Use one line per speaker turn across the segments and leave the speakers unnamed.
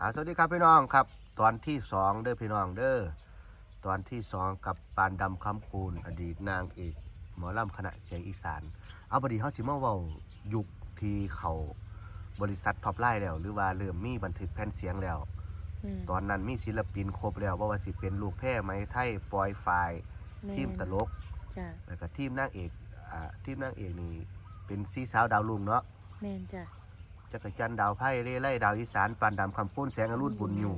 อ่าสวัสดีครับพี่น้องครับ ตอนที่สองเด้อพี่น้องเด้อตอนที่สองกับปานดำคำคูณอดีตนางเอกหมอลำคณะเสียงอีสาน เอาพอดีเขาสิมาเว้ายุคที่เขาบริษัทท็อปไลน์แล้ว หรือว่าเริ่มมีบันทึกแผ่นเสียงแล้ว
อืม
ตอนนั้นมีศิลปินครบแล้วว่าว่าสิเป็นลูกแพร่ไหมไทยปอยไฟล์
แม่น
ทีมตลก
จ้ะ
แล้วก็ทีมนางเอกอ่าทีมนางเอกนี่เป็นซีสาวดาวลุงเนาะ
แม่นจ้ะ
จักรจันทร์ดาวไพ่เล่ไล่ดาวอีสานปานดำคำพูนแสงอรุณบุญอยู่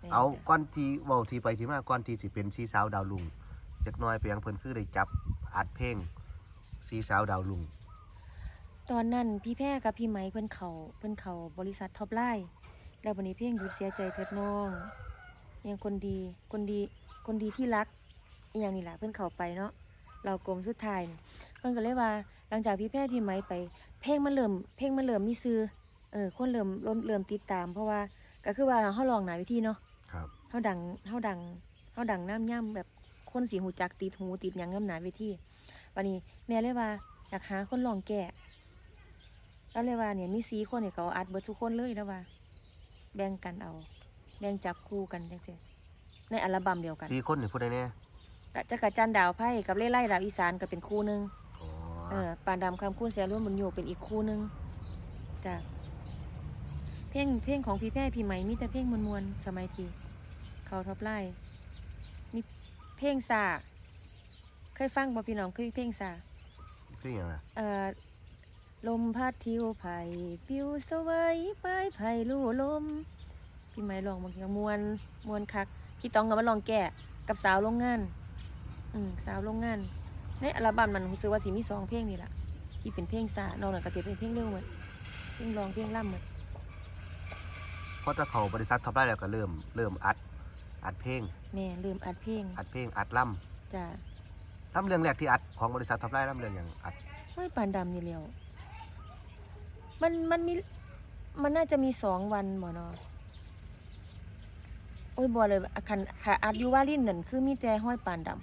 แม่น
เอา
จ้ะ
ก้อนที่เว้าที่ไปที่มาก้อนที่สิเป็นซีสาวดาวลุงจักหน้อยไปยังเพิ่นคือได้จับอัดเพลงซีสาวดาวลุง
ตอนนั้นพี่แพรกับพี่ไหมเพิ่นเขาเพิ่นเขาบริษัทท็อปไลน์แล้ววันนี้เพียงหยุดเสียใจเถิดน้องยังคนดีคนดีคนดีที่รักอหย่างนี้แหละเพิ่นเขาไปเนาะเรากลมสุดท้ายนี่เพิ่นก็เลยว่า หลังจากพี่แพรพี่ไหมไป เพลงมันเริ่มเพลงมันเริ่มมีซื้อ เออคนเริ่มเริ่มเริ่มติดตาม เพราะว่าก็คือว่าเฮาลองหนาวิธีเนาะ
ครับ
เฮาดังเฮาดังเฮาดังน้ำย่ำแบบคนสีหูจักติดหูติดหยังงำหนาเวทีวันนี้แม่เลยว่าอยากหาคนลองแก่แล้วเลยว่าเนี่ยมีสีคนเนี่ยเขาอัดเบิดทุกคนเลยแล้วว่า แบ่งกันเอา แบ่งจับคู่กันจังซี่ในอัลบั้มเดียวกัน
ซีคนนี่พูดได้แน่
กะจักรจันทร์ดาวไพ่กับเล่ไล่ดาวอีสานก็เป็นคู่หนึง
อ๋อ
เออปานดำคำคูณเสียร่วมบุญโยเป็นอีกคู่หนึงจ้ะ เพลงเพลงของพี่แพร่พี่ไหมมีแต่เพลงมวลๆสมัยที่เขาท็อปไลน์มีเพลงซาเคยฟังบ่พี่น้องเคยเพลงซา
คือหยังล่ะ
เอ่อลมพัดทิวไผ่ปิวสวยปลายไผ่ลู่ลม พี่ไหมลองบางทีก็มวนมวนคัก พี่ต้องก็มาลองแก่กับสาวโรงงาน อืมสาวโรงงานในอัลบั้มมันรู้สึกว่าสิมีสองเพลงนี่แหละที่เป็นเพลงซานอกนั้นก็จะเป็นเพลงเร็วหมดเพลงร้องเพลงล่ำหมด
เพราะถ้าเขาบริษัทท็อปไลน์แล้วก็เริ่มเริ่มอัด อัดเพลง
แม่ลืมอัดเพลง
อัดเพลงอัดล่
จ้ะำ
ล่ำเรื่องแรกที่อัดของบริษัทท็อปไลน์ล่ำเรื่องอย่างอัด
ห้อยปานดำนี่เลียวมันมันมีมันน่าจะมีสองวันหมอเนาะโอ้ยบอเลยอะคันค่ะอัดอยูว่าลินนั่นคือมีแต่ห้อยปานดำ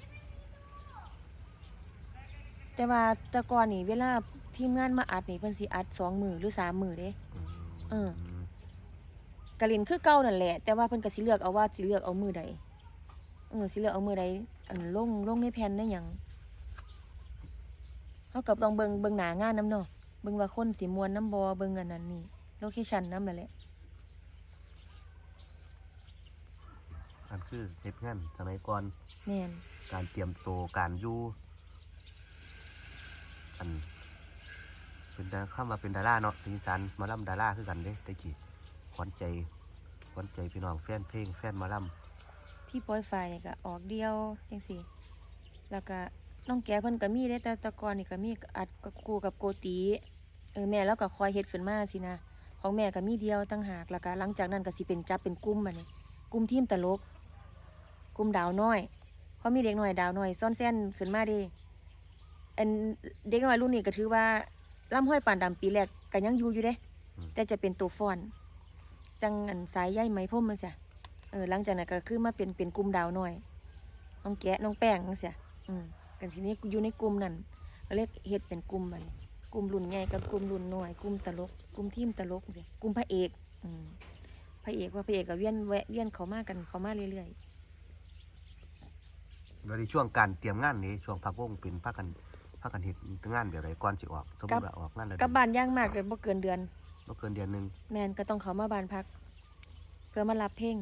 แต่ว่าแต่ก่อนนี่เวลาทีมงานมาอัดนี่เพิ่นสิอัดสองมือหรือสามมือเด้
อืม
เออ กะลินคือเก่านั่นแหละ แต่ว่าเพิ่นก็สิเลือกเอาว่าสิเลือกเอามือใดเออสิเลือกเอามือใดอันลงลงในแผ่นได้หยังเฮากับต้องเบิ่งเบิ่งหน้างานนํเนาะเบิ่งว่าคนสิม่วนนํบ่เบิ่งอันนั้นนี่โลเคชั่นนำนั่นแหละ
นั่นคือเฮ็ดงานสมัยก่อน
แม่น
การเตรียมโซการอยู่อันเป็นดาข้ามาเป็นดาราเนาะสีสันหมาล่ำดาราคือกันเด้ตะกี้ ขวัญใจขวัญใจพี่น้องแฟนเพลงแฟนหมาล่
พี่ปอยไฟนี่ก็ออกเดียวจังซี่แล้วก็น้องแก้เพิ่นก็มีเด้แต่แตะก่อนนี่ก็มีอัดกับครูกับโกติเออแม่แล้วก็คอยเฮ็ดขึ้นมาสินะของแม่ก็มีเดียวต่างหากแล้วก็หลังจากนั้นก็สิเป็นจับเป็นกลุ่มบัดนี้กลุ่มทีมตลกกลุ่มดาวน้อยเพราะมีเด็กน้อยดาวน้อยซ่อนเส้นขึ้นมาเดิอันเด็กน้อยรุ่นนี้ก็ถือว่าล่ำห้อยปานดำปีแรกก็ยังอยู่อยู่เด้ แต่จะเป็นตัวฟอน จังอันสายใยไหมพรมมันเสียเออหลังจากนั้นก็คือมาเป็นเป็นกลุ่มดาวน้อยน้องแกะน้องแป้งจังเสียอืมกันทีนี้อยู่ในกลุ่มนั้นก็เรียกเฮ็ดเป็นกลุ่มมันกลุ่มรุ่นใหญ่กับกลุ่มรุ่นน้อยกลุ่มตลกกลุ่มทีมตลกจังซี้กลุ่มพระเอกอืมพระเอกว่าพระเอกก็เวียนแวะเวียนเขามากันเขามาเรื่อยๆำ
แล้วในช่วงการเตรียมงานนี้ช่วงพักวงเป็นพักกันพักกันเฮ็ดงานแบบไรก่อนสิออกสมมติว่าออกงานแล้ว
กลับบ้านย่างมากเลยบ่เกินเดือน
บ่เกินเดือนหนึง
แมนก็ต้องเขามาบานพัก เพื่อมารับเพลง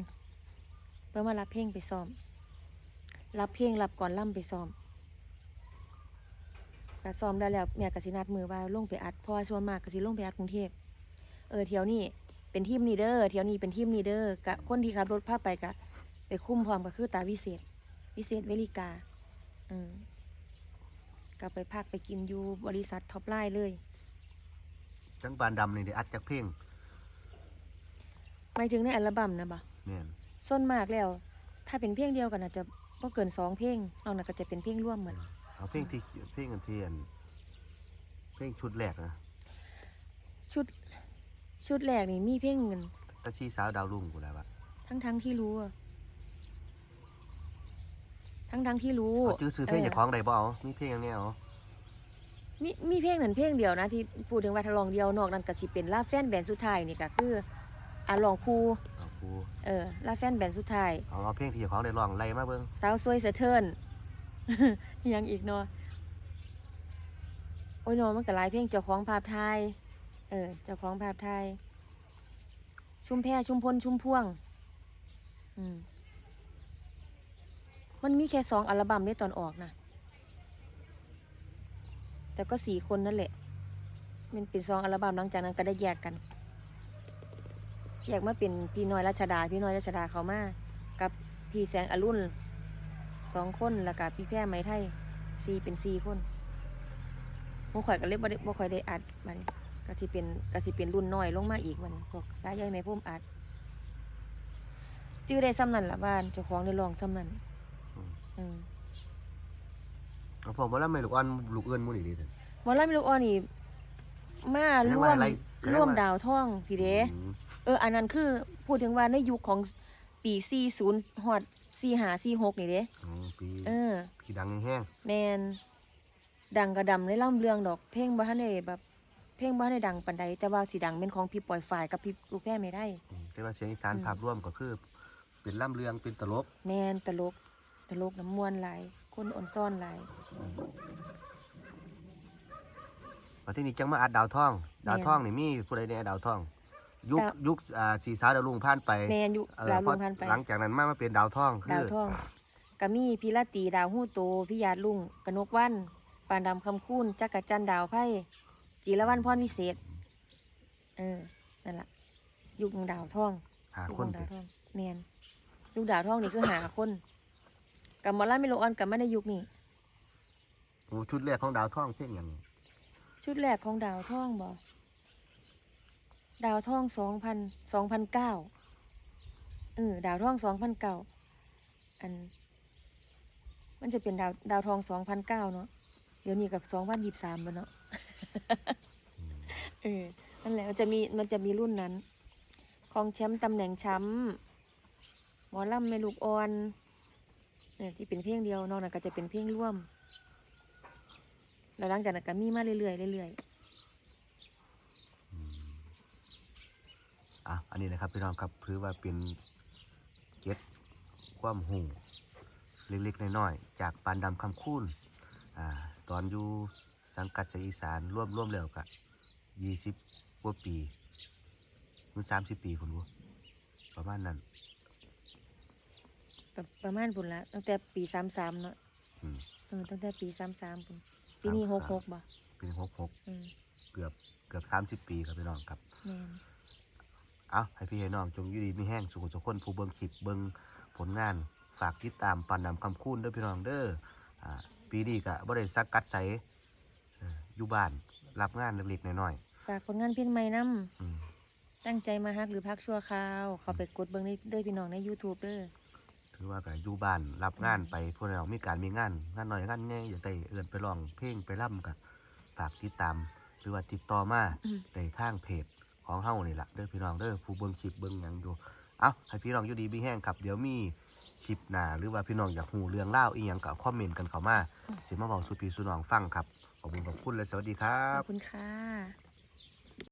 เพื่อมารับเพลงไปซ้อม รับเพลงรับก่อนล่ำไปซ้อมก็ซ้อมได้แล้วแม่กสินัดมือว่าลงไปอัดเพราะว่าส่วนมากกสิลงไปอัดกรุงเทพเออเที่ยวนี้เป็นทีมนีเดอร์เที่ยวนี้เป็นทีมนีเดอร์กะคนที่ขับรถพาไปกะ ไปคุ้มพร้อมก็คือตาวิเศษ วิเศษเวลิกาอืมก็ไปพักไปกินอยู่บริษัทท็อปไลน์เลย
จังปานดำนี่ได้อัดจากเพลง
หมายถึงในอัลบั้มนะบ่
แม่น
ส่วนมากแล้ว ถ้าเป็นเพลงเดียวกันอาจจะบ่เกินสองเพลงนอกนั้นก็จะเป็นเพลงร่วมเหมือน
เอาเพลงที่เพลงอันที่อันเพลงชุดแรกนะ
ชุดชุดแรกนี่มีเพลงเงิน
ตาชีสาวดาวรุ่งกูแล้วว่า
ทั้งทั้งๆที่รู้อะทั้งทั้งๆที่รู้
เอาจื้อซื้อเพลง
เออ
เจากของได้บ่เอามีเพลงอย่างเนี้ยเอา
มีมีเพลงนั้นเพลงเดียวนะที่พูดถึงว่าถ้าลองเดียวนอกนั้นก็สิเป็นลาแฟนแบนด์สุดท้ายนี่ก็คืออะลองครู
เอาคครู
เออลาแฟนแบนสุดท้าย
เอาเอาเพลงที่เจ้าของได้ร้องไล่มาเบิ่ง
สาวสวยสะเทิน อิหยังอีกเนาะโอ้ยเนาะมันก็หลายเพลงเจ้าของภาพไทยเออเจ้าของภาพไทยชุมแพชุมพลชุมพวง อืมมันมีแค่สองอัลบั้มในตอนออกนะ แต่ก็สี่คนนั่นแหละ มันเป็นสองอัลบั้มหลังจากนั้นก็ได้แยกกัน แยกมาเป็นพี่น้อยรัชดา พี่น้อยรัชดาเขามากับพี่แสงอรุณสองคนแล้วก็พี่แพร่ไหมไทยสี่เป็นสี่คนโมข่อยก็เล็บบ่ได้บ่ข่อยได้อัดมันก็สิเป็นก็สิเป็นรุ่นน้อยลงมาอีกมันพวกสายใยไหมพุ่มอัดจื้อได้ซ้ำนั่นละบ้านเจ้าของได้ลองซ้ำนั่นอืม
เอาผมว่าแล้วไม่ลูกอ่อนลูกเอื้อนหมู่นี่ดิซั่น
หมอลำลูกอ่อนนี่มาร่วม
อะไรอะไร
ร่วม
มา
ดาวท่องพี่เด้
อืม
เอออันนั้นคือพูดถึงว่าในยุคของปี 40ฮอด45 46นี่เด้
อืมปี
เออ
ที่ดังแห้ง
แมนดังกระดำในล่ำเรื่องดอก เพลงบ้านได้แบบ เพลงบ้านได้ดังปันใดแต่ว่าสีดังเป็นของพี่ปล่อยฝ่ายกับพี่ลูกแพ้ไม่ได้
ๆอืมแต่ว่าเสียงอีสาน
อืม
ภาพรวมก็คือ เป็นล่ำเรืองเป็นตลก
แมนตลก ตลกน้ำมวนหลายคนอ่อนซ่อนหลาย
มาที่นี่จังมาอัดดาวท่อง
แม่น
ดาวท่องนี่มีผู้ใดในดาวท่อง ยุค
ดาว
ยุคอ่าสีสาวดาวลุงผ่านไป
แมนอยู่
เออ
ดาว
พ
ลุ
อง
พันไป
หลังจากนั้นมามาเป็นดาวท่องคื
ดาว
อ
ท่องกะมีพีลาตีดาวหู้โตพี่ยาดลุงกนกวันปานดำคำคูนจักรจันทร์ดาวไพ่จีรวันพรวิเศษ เออนั่นล่ะยุคของดาวท่อง
หา
ยุค
คน
ของ
ไป
ดาวท่องแมนยุคดาวท่องนี่คือหาคน กับหมอลล่าเมโลออนกับมาในยุคนี้
โอ้ชุดแรกของดาวท่องเพลงอย่าง
ชุดแรกของดาวท่องบอดาวท่องสองพันสองพันเก้าเออดาวท่องสองพันเก้าอัน มันจะเป็นดาวดาวทองสองพันเก้าเนาะเดี๋ยวนี้กับสองพันยี่สามแล้วเนาะเออนั่นแหละมันจะมีมันจะมีรุ่นนั้น ของแชมป์ตำแหน่งแชมป์หมอลำเมลูกออน เนี่ยที่เป็นเพลงเดียวนอกนั้นก็จะเป็นเพลงร่วม แล้วหลังจากนั้นก็มีมาเรื่อยๆเรื่อย
อะอันนี้นะครับพี่น้องครับถือว่าเป็นเก็ดความหูเล็กๆน้อยๆจากปานดำคำคูนอ่าตอนอยู่สังกัดสียอีสานร่วมร่วมแล้วกับยี่สิบกว่าปีหรือสามสิบปีคุณรู้ประมาณนั้น
ๆประประมาณปุ่นละตั้งแต่ปีสามสามเนาะ
อืม
เออตั้งแต่ปีสามสามปุ่นปีนี้หกหกบ่
ปีหกหก
อืม
เกือบเกือบสามสิบปีครับพี่น้องครับ
แม่น
เอาให้พี่ให้น้องจงอยู่ดีมีแห้งสุขสุขคนผู้เบิงคลิปเบิงผลงานฝากติดตามปันนำคำคูณเด้อพี่น้องเด้ออ่าปีนี้ก็บ่ได้สักกัดใสเอ่ออยู่บ้านรับงานเล็กๆน้อย
ฝากผลงานเพลงใหม่นํ
ๆอืม
ตั้งใจมาฮักหรือพักชั่วคราว เขาไปกดเบิ่งในเด้อพี่น้องใน YouTube เด้อ
ถือว่าก็อยู่บ้านรับงานไปพวกเรามีการมีงาน งานน้อยงานใหญ่อยากได้เอื้อนไปร้องเพลงไปร่ำก็ฝากติดตาม หรือว่าติดต่อมา
อืม
ในทางเพจของเฮานี่ล่ะเด้อพี่น้องเด้อผู้เบิ่งคลิปเบิ่งหยังอยู่เอาให้พี่น้องอยู่ดีมีแห้งครับเดี๋ยวมีคลิปหน้าหรือว่าพี่น้องอยากฮู้เรื่องเล่าวอีหยังก็คอมเมนต์กันเข้ามาสิมาเว้าสู่พี่สู่น้องฟังครับขอบคุณขอบคุณและสวัสดีครั
ข
บ
อบคุณค่ะ